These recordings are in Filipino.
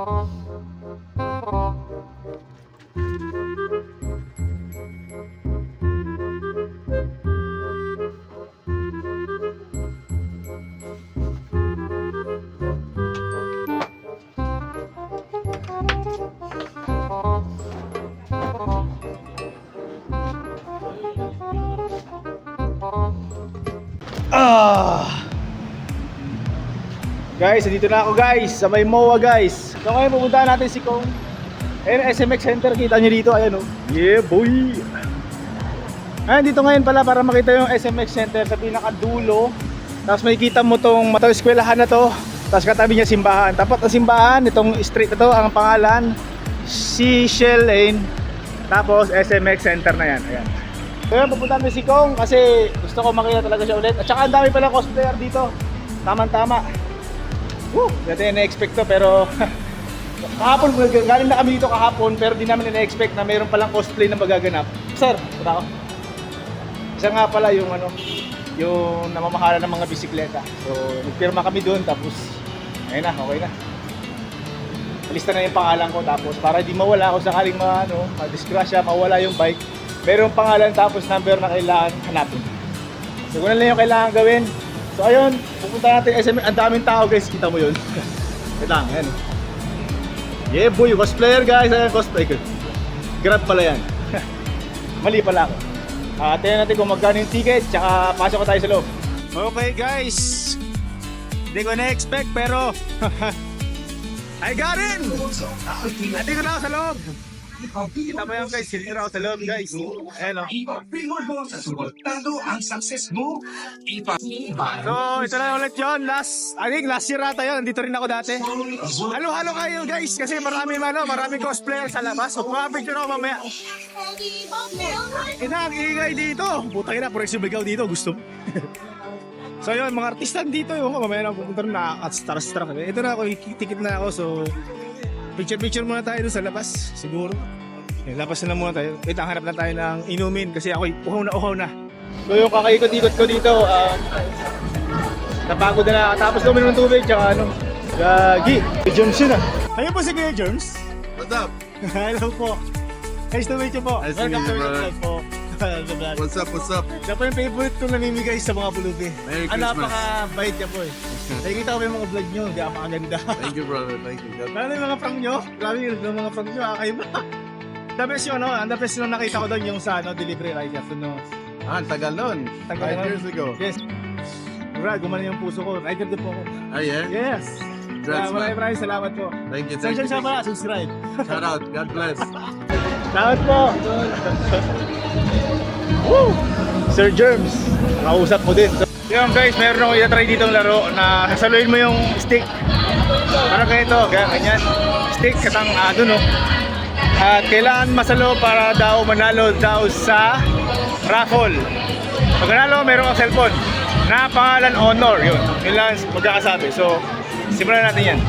Ah! Guys, dito na ako guys, sa may MOA guys. So ngayon pupuntahan natin si Kong. Ayun, SMX Center, kita nyo dito, ayan oh. Yeah boy! Ayan, dito ngayon pala para makita yung SMX Center sa pinakadulo. Tapos makikita mo tong matang eskwelahan na to. Tapos katabi niya simbahan. Tapat na simbahan, itong street na to, ang pangalan, Seashell Lane. Tapos SMX Center na yan, ayan. Kaya pupunta namin si Kong kasi gusto ko makita talaga siya ulit. At saka ang dami pala cosplayer dito. Tama-tama. Woo! Dati na-expect to pero kahapon, galing na kami dito kahapon pero di namin na-expect na mayroon palang cosplay na magaganap. Sir, punta ako. Isa nga pala yung ano, yung namamahala ng mga bisikleta. So, nagpirma kami doon tapos ayun na, okay na. Lista na yung pangalan ko tapos para di mawala kung sakaling ma, ano, ma-disgrasya, mawala yung bike. Merong pangalan tapos number na kailangan hanapin. So, kung lang yung kailangan gawin. So, ayun, pupunta natin SM. Ang daming tao guys, kita mo yun. Wait lang, ayan. Yeah boy, cosplayer guys. Ayan, cosplay. Grab pala yan. Mali pala ako. Ah, tingnan natin kung magkano yung ticket, tsaka pasok ko tayo sa loob. Okay guys, hindi ko na-expect pero I got in! Nandito na ako sa loob. Kita mo yan guys, sinira ako sa loob guys. Ayan o. Ipag-pinoy mo sa suportado ang success mo. Ipag-ibay. So, ito na ulit yun. Last, I think last year ata yun. Nandito rin ako dati. Halo-halo kayo guys kasi marami ano, marami cosplayer sa labas. So, picture ako mamaya. Ina, ang ingay dito. Puta ina, puro sumigaw dito. Gusto mo. so yun, mga artista dito yung mamaya lang pupunta na at starstruck. Ito na ako, tikit na ako. So, picture-picture muna tayo sa labas. Siguro. Eh, labas na lang muna tayo. Wait, ang hanap na tayo ng inumin kasi ako uhaw na uhaw na. So yung kakaikot-ikot ko dito, ah, napagod na na. Tapos luminom ng tubig, tsaka ano, gagi. Kuya Germs yun ah. Ayun po si Kuya Germs. What's up? Hello po. Nice to meet you po. Nice to Welcome meet you, to brother. vlog po. What's up? What's up? Siya po yung favorite kong namimigay sa mga pulubi. Merry Ang Christmas. napaka-bait niya po eh. Nakikita ko yung mga vlog niyo, hindi ako makaganda. Thank you, brother. Thank you. God Lalo yung mga prank niyo, grabe yung mga prank niyo, kakaiba. The best yung ano, ang the best yung nakita ko doon yung sa ano, delivery right after no. Ah, ang tagal nun. Tagal Five nun. years ago. Yes. Brad, gumana yung puso ko. Rider din po ako. Ah, yeah? Yes. Congrats, Uh, maraming man. maraming salamat po. Thank you. Thank siya you. siya pala? Subscribe. Shout out. God bless. Salamat po. Woo! Sir Germs, nakausap mo din. Yung guys, meron ako i-try dito ng laro na sasaluin mo yung stick. Parang ganito, ganyan. Stick, katang uh, doon oh. At kailangan masalo para daw manalo daw sa raffle. Pag nanalo, meron kang cellphone na pangalan Honor. Yun, yun lang magkakasabi. So, simulan natin yan.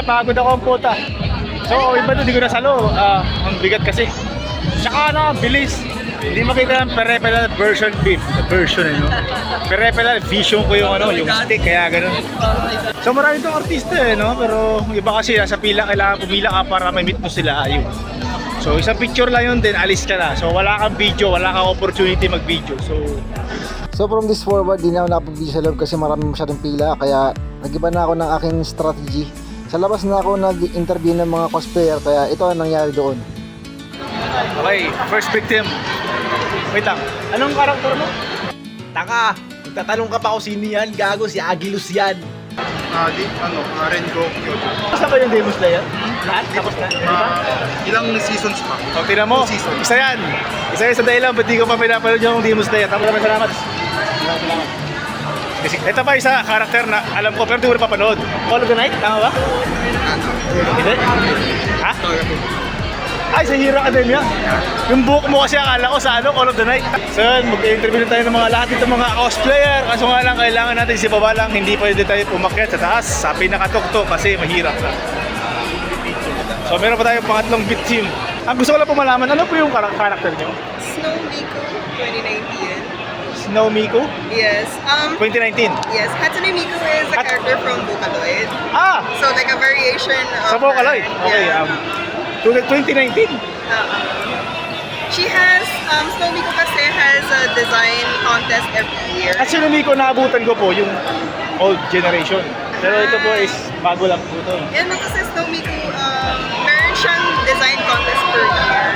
Grabe na pagod ako ang puta. So, iba to, di ko nasalo. Ah, ang bigat kasi. Tsaka na, bilis. Hindi makita ng peripheral version beef. The version, ano. Peripheral vision ko yung ano, yung stick, kaya ganun. So, marami itong artista eh, no? Pero iba kasi nasa pila, kailangan pumila ka para may meet mo sila. Ayun. So, isang picture lang yun, then alis ka na. So, wala kang video, wala kang opportunity mag-video. So, So from this forward, di na ako nakapag-video sa loob kasi marami masyadong pila kaya nag-iba na ako ng aking strategy. Sa labas na ako nag-interview ng mga cosplayer kaya ito ang nangyari doon. Okay, first victim. Wait lang. Anong karakter mo? Taka, magtatanong ka pa kung sino yan, gago, si Agilus yan. Ah, di, ano, uh, Rengo. Basta ba yung Demon Slayer? Lahat? Tapos na? Di ba? ilang seasons pa? O, tingnan mo. Isa yan. Isa yan sa dahilan, ba't di ko pa pinapanood yung Demon Slayer. Tapos naman salamat. Salamat. Kasi ito pa isa karakter na alam ko pero di ko na papanood. Call of the Night, tama ba? Hindi? Ha? Ay, sa Hero Academia. Yung book mo kasi akala ko sa ano, Call of the Night. So yun, mag-interview tayo ng mga lahat dito mga cosplayer. Kaso nga lang, kailangan natin si baba lang. Hindi pwede tayo umakyat sa taas sa pinakatukto kasi mahirap na. So meron pa tayong pangatlong bit team. Ang gusto ko lang po malaman, ano po yung kar- karakter nyo? Snow Miko 2019. Snow Miku, Yes. Um. 2019. Yes. Hatsune Miku is a Hat- character from Vocaloid. Ah! So like a variation of. Sa Vocaloid. her. Okay, Yeah. um, 2019. Uh-uh. She has um Snow Miko kasi has a design contest every year. At sino Miko naabutan ko po yung old generation. Pero ito po is bago lang po ito. Yan mo kasi Snow Miko, um, meron siyang design contest per year.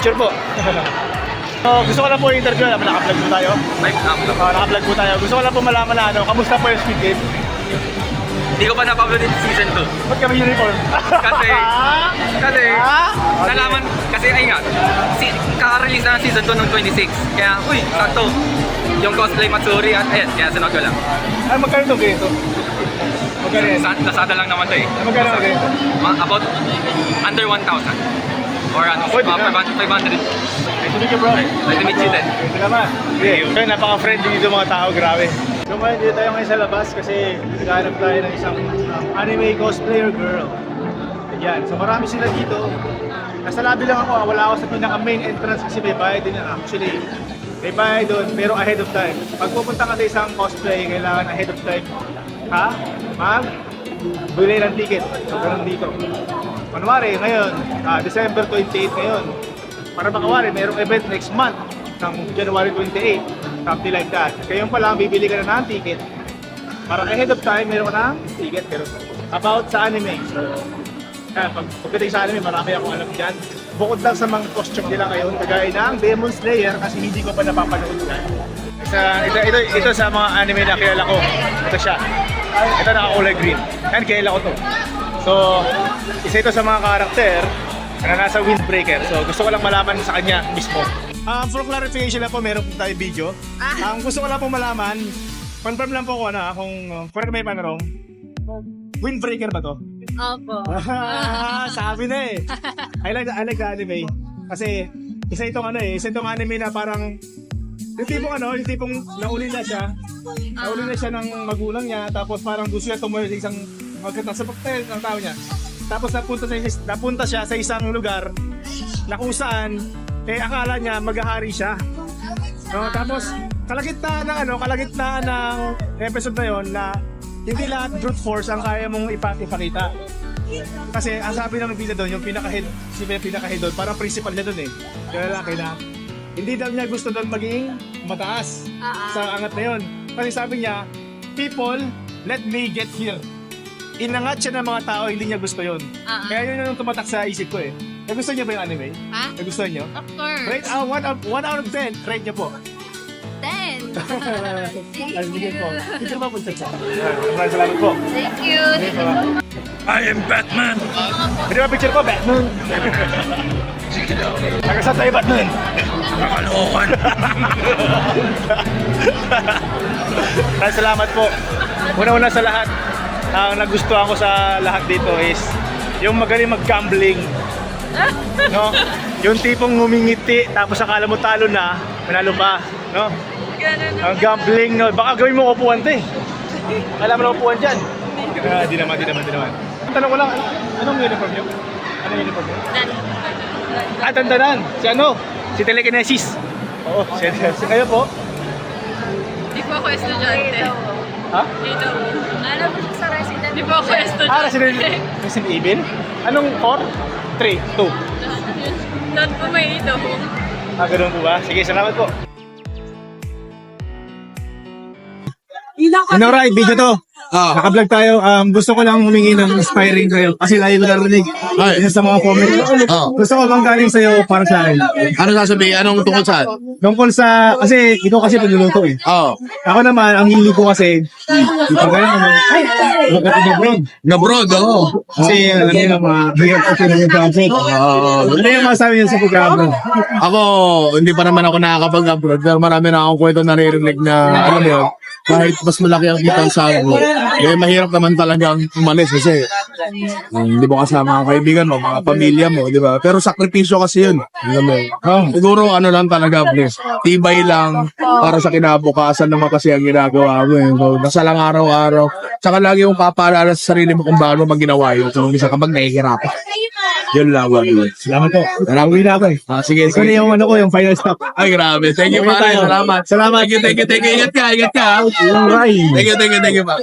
Sure po. so, gusto ko lang po yung interview. Alam, naka-vlog po tayo. Uh, naka-vlog po tayo. Gusto ko lang po malaman na ano, kamusta po yung Squid Game? Hindi ko pa napapanood yung season 2. Ba't kami uniform? Kasi- Ah? Kasi, Ah? Okay. nalaman, kasi ay nga, si, kaka-release na ng season 2 noong 26. Kaya, uy, sakto. Yung cosplay Matsuri at ayan, kaya sunod ko lang. Ay, magkano ito ganito? Magkano yan? Sa, Lazada lang naman to eh. Magkano ang ganito? About under 1,000. Or ano, mga na. 500. 500. Nice to meet you, bro. Nice to meet you din. Naman. Okay. Kaya napaka-friendly dito mga tao, grabe. So ngayon dito tayo ngayon sa labas kasi naghahanap tayo ng isang um, anime cosplayer girl. Yan. So marami sila dito. Nasa lobby lang ako, ah. wala ako sa pinaka main entrance kasi may bayad din yan. Actually, may bayad doon pero ahead of time. Pag pupunta ka sa isang cosplay, kailangan ahead of time. Ha? Mag? Bili ng ticket. So ganun dito. Kunwari, ngayon, ah, December 28 ngayon, para makawari, mayroong event next month ng January 28, something like that. Kaya pa lang, bibili ka na ng ticket. Para ahead of time, meron ka ng ticket. Pero about sa anime. So, kaya pag pagdating sa anime, marami akong alam dyan. Bukod lang sa mga costume nila ngayon, kagaya ng Demon Slayer kasi hindi ko pa napapanood yan. Sa, ito, ito, ito sa mga anime na kilala ko. Ito siya. Ito naka-kulay green. Yan, kilala ko to. So, isa ito sa mga karakter na nasa Windbreaker. So, gusto ko lang malaman sa kanya mismo. Um, for clarification lang po, meron po tayo video. Ang gusto ko lang po malaman, confirm lang po ko na kung uh, correct may man wrong. Windbreaker ba to? Opo. Sabi na eh. I like, the- I like the anime. Kasi isa itong ano eh, isa itong anime na parang yung tipong ano, yung tipong nauli na siya. Nauli na siya ng magulang niya tapos parang gusto niya tumuloy sa isang magkatang sa pagtayo ng tao niya. Tapos napunta, sa, napunta siya sa isang lugar na kung saan eh akala niya maghahari siya. No, tapos kalagitnaan ng ano, kalagitnaan ng episode na yon na hindi lahat brute force ang kaya mong ipa- ipakita. Kasi ang sabi ng bida doon, yung pinaka-head, si pinaka-head doon, parang principal niya doon eh. Kaya lalaki na, hindi daw niya gusto doon maging mataas Ah, sa angat na yon. Kasi sabi niya, people, let me get here. Inangat siya ng mga tao, hindi niya gusto yon. Ah, ah. Kaya yun yung tumatak sa isip ko eh. Nagustuhan niya ba yung anime? Ha? Nagustuhan niyo? Of course. Rate, ah, 1 out, one out of 10, rate niyo po. Ten. Ay, bigyan po. Picture ba po sa chat? Maraming salamat po. Thank you. I am Batman! Pwede ba picture ko, Batman? Nagasan tayo, Batman? Nakalokan! Maraming salamat po. Una-una sa lahat, ang nagustuhan ko sa lahat dito is yung magaling mag-gambling. No? Yung tipong ngumingiti tapos akala mo talo na, manalo pa, no? Ang gambling, no? Baka gawin mo upuan 'to eh. Alam mo na upuan dyan. Ah, di naman, di naman, di naman. Ang tanong ko lang, anong uniform nyo? Anong uniform nyo? Ah, tandanan. Si ano? Si Telekinesis. Oo, si, si kayo po? Di po ako estudyante. Ha? Dito. Alam mo siya sa resident. Di po ako estudyante. Ah, Resident, Resident Evil? Anong 4? 3, 2. Doon po may ito. Ah, ganun po ba? Sige, salamat po. Alright, video to. Ah. Naka-vlog tayo. Um, gusto ko lang humingi ng inspiring kayo. Kasi lagi ko narinig. Ay. Isa sa mga comment. Oh. Gusto ko bang galing sa'yo para sa akin. Ano sasabihin? Anong tungkol saan? Tungkol sa, kasi ikaw kasi pagluluto eh. Oo. Ako naman, ang hili ko kasi, di pa ganyan ano, magkatid abroad. Nabroad, oo. Kasi alam niyo na mga kasi ng yung traffic. Oo. Ano yung masabi niyo sa pagka-abroad? Ako, hindi pa naman ako nakakapag-upload pero marami na akong kwento naririnig na, alam mo yun, kahit mas malaki ang kita sa mo, eh mahirap naman talagang umalis kasi hindi mo kasama ang kaibigan mo, mga pamilya mo, di ba? Pero sakripisyo kasi yun. Alam mo yun. Siguro ano lang talaga, please. Tibay lang para sa kinabukasan naman kasi ang ginagawa mo. Eh. So, nasa lang araw-araw. Tsaka lagi mong papaalala sa sarili mo kung paano mag ginawa yun. Kung isa kapag nahihirapan. Yun lang. Wag. Salamat po. Salamat. Uwi na ako eh. Ah, sige, Ikaw sige. na yung ano ko, yung final stop. Ay, grabe. Thank you, pare. tayo. Salamat. Salamat. Thank you, thank you, thank you. Ingat ka, ingat ka. Thank you, thank you, thank you, pa.